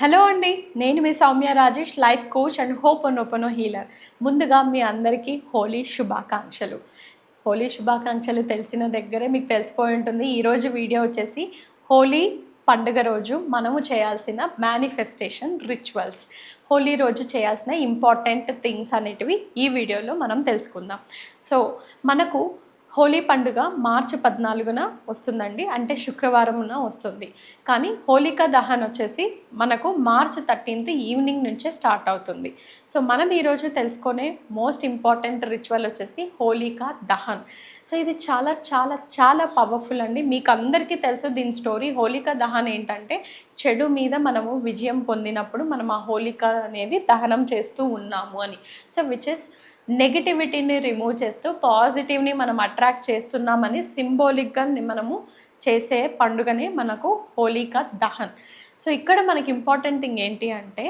Hello అండి నేను మీ Soumya Rajesh life coach and hoponopono healer. ముందుగా మీ అందరికీ హోలీ శుభాకాంక్షలు. హోలీ శుభాకాంక్షలు తెలిసిన దగ్గరే మీకు తెలిసిపోయి ఉంటుంది. ఈరోజు వీడియో వచ్చేసి హోలీ పండుగ రోజు మనము చేయాల్సిన మేనిఫెస్టేషన్ రిచువల్స్ హోలీ రోజు చేయాల్సిన ఇంపార్టెంట్ థింగ్స్ అనేటివి ఈ వీడియోలో మనం తెలుసుకుందాం. సో మనకు హోలీ పండుగ మార్చి పద్నాలుగున వస్తుందండి. అంటే శుక్రవారమున వస్తుంది. కానీ హోలికా దహన్ వచ్చేసి మనకు మార్చ్ థర్టీన్త్ ఈవినింగ్ నుంచే స్టార్ట్ అవుతుంది. సో మనం ఈరోజు తెలుసుకునే మోస్ట్ ఇంపార్టెంట్ రిచువల్ వచ్చేసి హోలికా దహన్. సో ఇది చాలా చాలా చాలా పవర్ఫుల్ అండి. మీకు అందరికీ తెలుసు దీని స్టోరీ. హోలికా దహన్ ఏంటంటే చెడు మీద మనము విజయం పొందినప్పుడు మనం ఆ హోళిక అనేది దహనం చేస్తూ ఉన్నాము అని. సో విచ్ ఇస్ నెగిటివిటీని రిమూవ్ చేస్తూ పాజిటివ్ని మనం అట్రాక్ట్ చేస్తున్నామని సింబాలిక్గా మనము చేసే పండుగనే మనకు హోలికా దహన్. సో ఇక్కడ మనకి ఇంపార్టెంట్ థింగ్ ఏంటి అంటే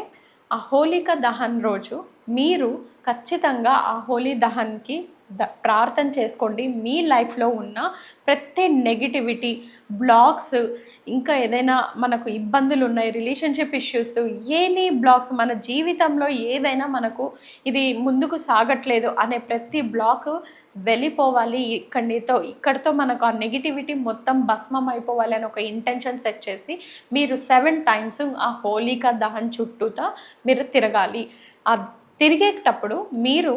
ఆ హోలికా దహన్ రోజు మీరు ఖచ్చితంగా ఆ హోలీ దహన్కి ద ప్రార్థన చేసుకోండి. మీ లైఫ్లో ఉన్న ప్రతి నెగిటివిటీ బ్లాగ్స్ ఇంకా ఏదైనా మనకు ఇబ్బందులు ఉన్నాయి రిలేషన్షిప్ ఇష్యూస్ ఏనీ బ్లాగ్స్ మన జీవితంలో ఏదైనా మనకు ఇది ముందుకు సాగట్లేదు అనే ప్రతి బ్లాక్ వెళ్ళిపోవాలి. ఇక్కడితో ఇక్కడితో మనకు ఆ నెగిటివిటీ మొత్తం భస్మం అయిపోవాలి అని ఒక ఇంటెన్షన్ సెట్ చేసి మీరు సెవెన్ టైమ్స్ ఆ హోలికా దహన్ చుట్టూతా మీరు తిరగాలి. ఆ తిరిగేటప్పుడు మీరు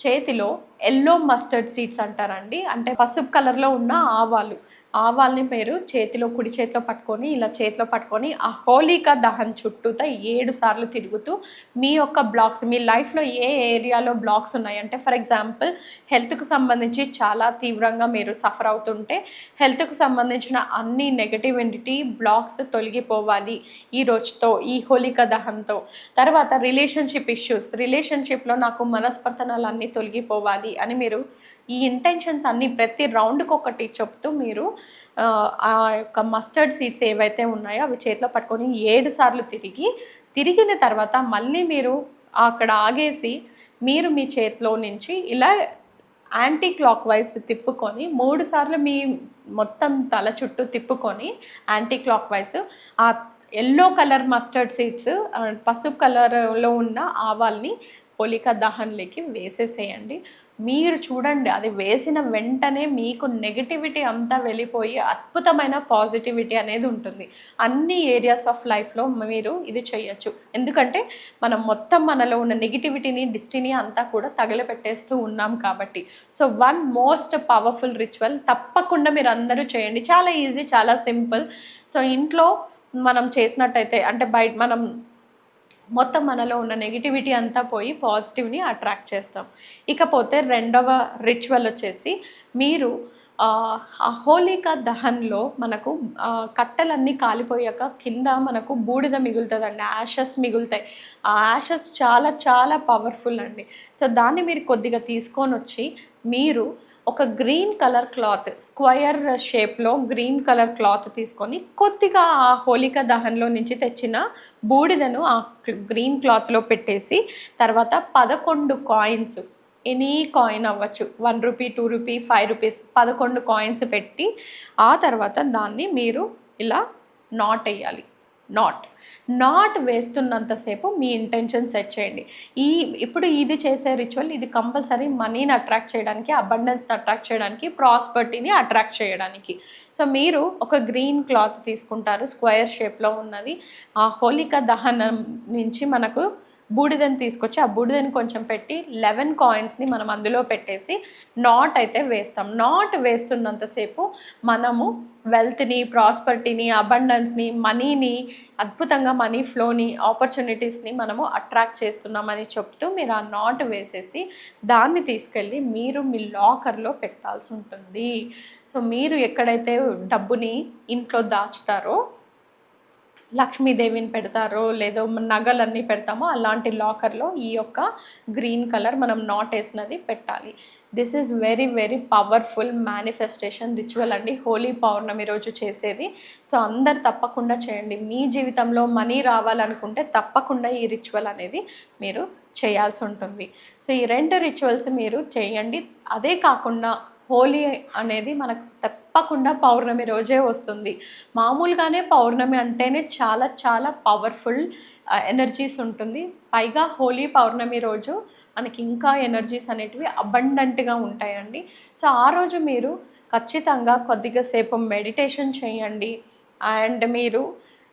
చేతిలో ఎల్లో మస్టర్డ్ సీడ్స్ అంటారండి. అంటే పసుపు కలర్లో ఉన్న ఆవాలు. ఆవాల్ని మీరు చేతిలో కుడి చేతిలో పట్టుకొని ఇలా చేతిలో పట్టుకొని ఆ హోలికా దహన్ చుట్టూతో ఏడు సార్లు తిరుగుతూ మీ యొక్క బ్లాక్స్ మీ లైఫ్లో ఏ ఏరియాలో బ్లాక్స్ ఉన్నాయంటే ఫర్ ఎగ్జాంపుల్ హెల్త్కు సంబంధించి చాలా తీవ్రంగా మీరు సఫర్ అవుతుంటే హెల్త్కు సంబంధించిన అన్ని నెగటివిటీ బ్లాక్స్ తొలగిపోవాలి ఈ రోజుతో ఈ హోలికా దహన్తో. తర్వాత రిలేషన్షిప్ ఇష్యూస్ రిలేషన్షిప్లో నాకు మనస్పర్ధనాలు అన్నీ ఉండాలి అని మీరు ఈ ఇంటెన్షన్స్ అన్ని ప్రతి రౌండ్కి ఒకటి చెప్తూ మీరు ఆ, ఆ యొక్క మస్టర్డ్ సీడ్స్ ఏవైతే ఉన్నాయో అవి చేతిలో పట్టుకొని ఏడు సార్లు తిరిగి తిరిగిన తర్వాత మళ్ళీ మీరు అక్కడ ఆగేసి మీరు మీ చేతిలో నుంచి ఇలా యాంటీ క్లాక్ వైజ్ తిప్పుకొని మూడు సార్లు మీ మొత్తం తల చుట్టూ తిప్పుకొని యాంటీ క్లాక్ వైజ్ ఆ ఎల్లో కలర్ మస్టర్డ్ సీడ్స్ పసుపు కలర్లో ఉన్న ఆవాల్ని హోలికా దహన్లోకి వేసేసేయండి. మీరు చూడండి అది వేసిన వెంటనే మీకు నెగిటివిటీ అంతా వెళ్ళిపోయి అద్భుతమైన పాజిటివిటీ అనేది ఉంటుంది. అన్ని ఏరియాస్ ఆఫ్ లైఫ్లో మీరు ఇది చేయొచ్చు. ఎందుకంటే మనం మొత్తం మనలో ఉన్న నెగిటివిటీని డిస్టినీ అంతా కూడా తగలపెట్టేస్తూ ఉన్నాం కాబట్టి. So one most powerful ritual తప్పకుండా మీరు అందరూ చేయండి. చాలా ఈజీ చాలా సింపుల్ సో ఇంట్లో మనం చేసినట్టయితే అంటే బయట మనం మొత్తం మనలో ఉన్న నెగిటివిటీ అంతా పోయి పాజిటివ్ని అట్రాక్ట్ చేస్తాం. ఇకపోతే రెండవ రిచువల్ వచ్చేసి మీరు ఆ, హోళిక దహన్లో మనకు కట్టెలన్నీ కాలిపోయాక కింద మనకు బూడిద మిగులుతుందండి. యాషెస్ మిగులుతాయి. ఆ యాషెస్ చాలా చాలా పవర్ఫుల్ అండి. సో దాన్ని మీరు కొద్దిగా తీసుకొని వచ్చి మీరు ఒక గ్రీన్ కలర్ క్లాత్ స్క్వయర్ షేప్లో గ్రీన్ కలర్ క్లాత్ తీసుకొని కొద్దిగా ఆ హోళిక దహన్లో నుంచి తెచ్చిన బూడిదను ఆ గ్రీన్ క్లాత్లో పెట్టేసి తర్వాత పదకొండు కాయిన్స్ ఎనీ కాయిన్ అవ్వచ్చు one rupee two rupee five rupees పదకొండు కాయిన్స్ పెట్టి ఆ తర్వాత దాన్ని మీరు ఇలా నాట్ వేయాలి నాట్ నాట్ వేస్తున్నంతసేపు మీ ఇంటెన్షన్ సెట్ చేయండి. ఈ ఇప్పుడు ఇది చేసే రిచువల్ ఇది కంపల్సరీ మనీని అట్రాక్ట్ చేయడానికి అబండెన్స్ని అట్రాక్ట్ చేయడానికి ప్రాస్పర్టీని అట్రాక్ట్ చేయడానికి. సో మీరు ఒక గ్రీన్ క్లాత్ తీసుకుంటారు స్క్వేర్ షేప్లో ఉన్నది. ఆ హోళిక దహనం నుంచి మనకు బూడిదని తీసుకొచ్చి ఆ బూడిదని కొంచెం పెట్టి లెవెన్ కాయిన్స్ని మనం అందులో పెట్టేసి నాట్ అయితే వేస్తాం. నాట్ వేస్తున్నంతసేపు మనము వెల్త్ని ప్రాస్పర్టీని అబండెన్స్ని మనీని అద్భుతంగా మనీ ఫ్లోని ఆపర్చునిటీస్ని మనము అట్రాక్ట్ చేస్తున్నామని చెప్తూ మీరు ఆ నాట్ వేసేసి దాన్ని తీసుకెళ్ళి మీరు మీ లాకర్లో పెట్టాల్సి ఉంటుంది. సో మీరు ఎక్కడైతే డబ్బుని ఇంట్లో దాచుతారో లక్ష్మీదేవిని పెడతారో లేదో నగలన్నీ పెడతామో అలాంటి లాకర్లో ఈ యొక్క గ్రీన్ కలర్ మనం నాట్ వేసినది పెట్టాలి. This is very very powerful manifestation ritual అండి. హోలీ పౌర్ణమి రోజు చేసేది. సో అందరు తప్పకుండా చేయండి. మీ జీవితంలో మనీ రావాలనుకుంటే తప్పకుండా ఈ రిచువల్ అనేది మీరు చేయాల్సి ఉంటుంది. సో ఈ రెండు రిచువల్స్ మీరు చేయండి. అదే కాకుండా హోలీ అనేది మనకు త- తప్పకుండా పౌర్ణమి రోజే వస్తుంది. మామూలుగానే పౌర్ణమి అంటేనే చాలా చాలా పవర్ఫుల్ ఎనర్జీస్ ఉంటుంది. పైగా హోలీ పౌర్ణమి రోజు మనకి ఇంకా ఎనర్జీస్ అనేటివి అబండెంట్గా ఉంటాయండి. సో ఆ రోజు మీరు ఖచ్చితంగా కొద్దిగా సేపు మెడిటేషన్ చేయండి. అండ్ మీరు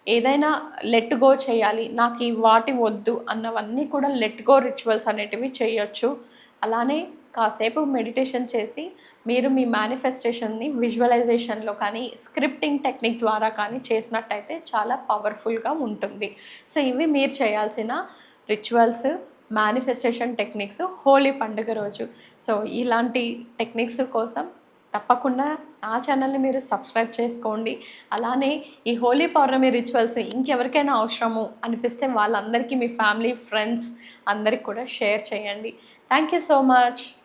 ఏదైనా లెట్ గో చేయాలి నాకు ఈ వాటి వద్దు అన్నవన్నీ కూడా లెట్ గో రిచువల్స్ అనేటివి చేయొచ్చు. అలానే కాసేపు మెడిటేషన్ చేసి మీరు మీ మేనిఫెస్టేషన్ని విజువలైజేషన్లో కానీ స్క్రిప్టింగ్ టెక్నిక్ ద్వారా కానీ చేసినట్టయితే చాలా పవర్ఫుల్గా ఉంటుంది. సో ఇవి మీరు చేయాల్సిన రిచువల్స్ మేనిఫెస్టేషన్ టెక్నిక్స్ హోలీ పండుగ రోజు. సో ఇలాంటి టెక్నిక్స్ కోసం తప్పకుండా నా ఛానల్ని మీరు సబ్స్క్రైబ్ చేసుకోండి. అలానే ఈ హోలీ పౌర్ణమి రిచువల్స్ ఇంకెవరికైనా అవసరము అనిపిస్తే వాళ్ళందరికీ మీ ఫ్యామిలీ ఫ్రెండ్స్ అందరికి కూడా షేర్ చేయండి. Thank you so much